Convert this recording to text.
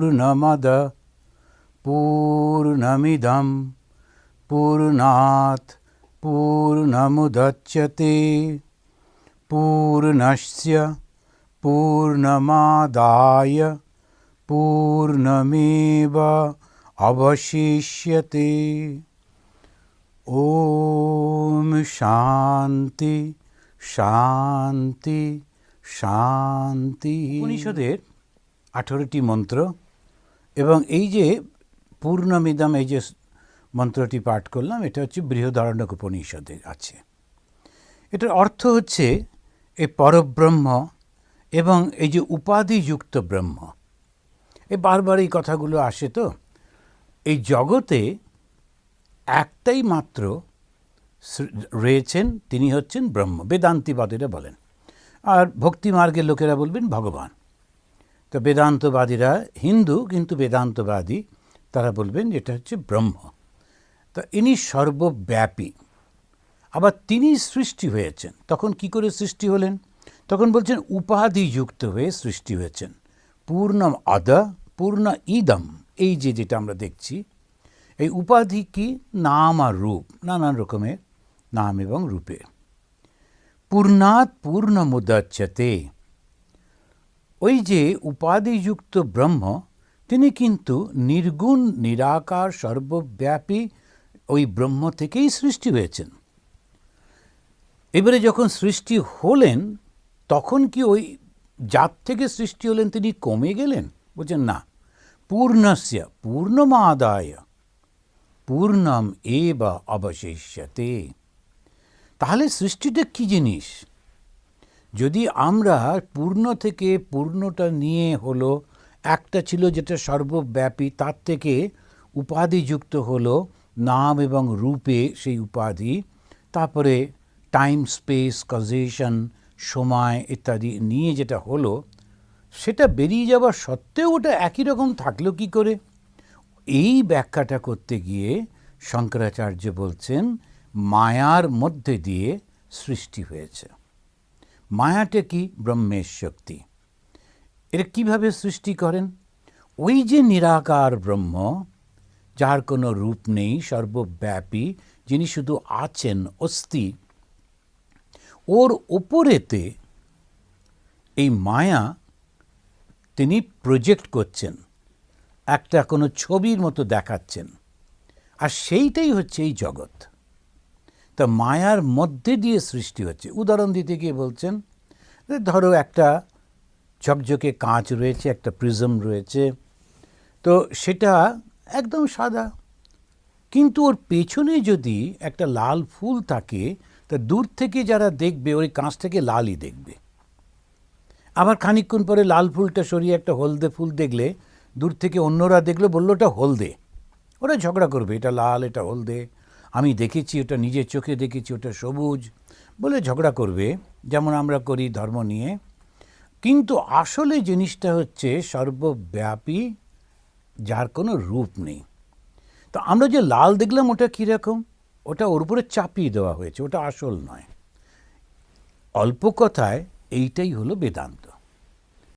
পূর্ণমদ পূর্ণমিদম পূর্ণাৎ পূর্ণমুদচ্যতে পূর্ণস্য পূর্ণমাদায় পূর্ণমেব অবশিষ্যতে ওম শান্তি শান্তি শান্তি উপনিষদের আঠেরোটি মন্ত্র এবং এই যে পূর্ণমিদম, এই যে মন্ত্রটি পাঠ করলাম, এটা হচ্ছে বৃহদারণ্যক উপনিষদে আছে। এটার অর্থ হচ্ছে এই পরব্রহ্ম এবং এই যে উপাধিযুক্ত ব্রহ্ম। এ বারবার এই কথাগুলো আসে তো। এই জগতে একটাই মাত্র রয়েছেন, তিনি হচ্ছেন ব্রহ্ম। বেদান্তিবাদীরা বলেন। আর ভক্তিমার্গের লোকেরা বলবেন ভগবান। তো বেদান্তবাদীরা, হিন্দু কিন্তু বেদান্তবাদী, তারা বলবেন যেটা হচ্ছে ব্রহ্ম। তো ইনি সর্বব্যাপী। আবার তিনি সৃষ্টি হয়েছেন। তখন কি করে সৃষ্টি হলেন? তখন বলছেন, উপাধিযুক্ত হয়ে সৃষ্টি হয়েছেন। পূর্ণ আদ, পূর্ণ ইদম, এই যে যেটা আমরা দেখছি। এই উপাধি কি? নাম আর রূপ, নানান রকমের নাম এবং রূপে। পূর্ণাৎ পূর্ণমুদাচ্ছতে। ওই যে উপাধিযুক্ত ব্রহ্ম, তিনি কিন্তু নির্গুণ, নিরাকার, সর্বব্যাপী ওই ব্রহ্ম থেকেই সৃষ্টি হয়েছেন। এবারে যখন সৃষ্টি হলেন, তখন কি ওই জাত থেকে সৃষ্টি হলেন তিনি কমে গেলেন? বলছেন, না। পূর্ণস্য, পূর্ণমাদায়, পূর্ণম এব অবশিষ্যতে। তাহলে সৃষ্টিটা কি জিনিস? যদি আমরা পূর্ণ থেকে পূর্ণটা নিয়ে হলো, একটা ছিল যেটা সর্বব্যাপী, তার থেকে উপাধিযুক্ত হলো নাম এবং রূপে সেই উপাধি, তারপরে টাইম স্পেস কজেশন সময় ইত্যাদি নিয়ে যেটা হলো, সেটা বেরিয়ে যাওয়া সত্ত্বেও ওটা একই রকম থাকল কি করে? এই ব্যাখ্যাটা করতে গিয়ে শঙ্করাচার্য বলছেন, মায়ার মধ্যে দিয়ে সৃষ্টি হয়েছে। মায়াটা কি? ব্রহ্মের শক্তি। এটা কীভাবে সৃষ্টি করেন? ওই যে নিরাকার ব্রহ্ম, যার কোনো রূপ নেই, সর্বব্যাপী, যিনি শুধু আছেন, অস্থি, ওর ওপরেতে এই মায়া তিনি প্রজেক্ট করছেন, একটা কোনো ছবির মতো দেখাচ্ছেন। আর সেইটাই হচ্ছে এই জগৎ। তা মায়ার মধ্যে দিয়ে সৃষ্টি হচ্ছে। উদাহরণ দিতে গিয়ে বলছেন ধরো একটা ঝকঝকে কাঁচ রয়েছে, একটা প্রিজম রয়েছে, তো সেটা একদম সাদা। কিন্তু ওর পেছনে যদি একটা লাল ফুল থাকে, তা দূর থেকে যারা দেখবে, ওই কাঁচ থেকে লালই দেখবে। আবার খানিকক্ষণ পরে লাল ফুলটা সরিয়ে একটা হলদে ফুল দেখলে, দূর থেকে অন্যরা দেখলে, বলল ওটা হলদে। ওরা ঝগড়া করবে, এটা লাল, এটা হলদে। আমি দেখেছি, ওটা নিজের চোখে দেখেছি, ওটা সবুজ, বলে ঝগড়া করবে, যেমন আমরা করি ধর্ম নিয়ে। কিন্তু আসলে জিনিসটা হচ্ছে সর্বব্যাপী, যার কোনো রূপ নেই। তো আমরা যে লাল দেখলাম, ওটা কীরকম? ওটা ওর উপরে চাপিয়ে দেওয়া হয়েছে, ওটা আসল নয়। অল্প কথায় এইটাই হলো বেদান্ত।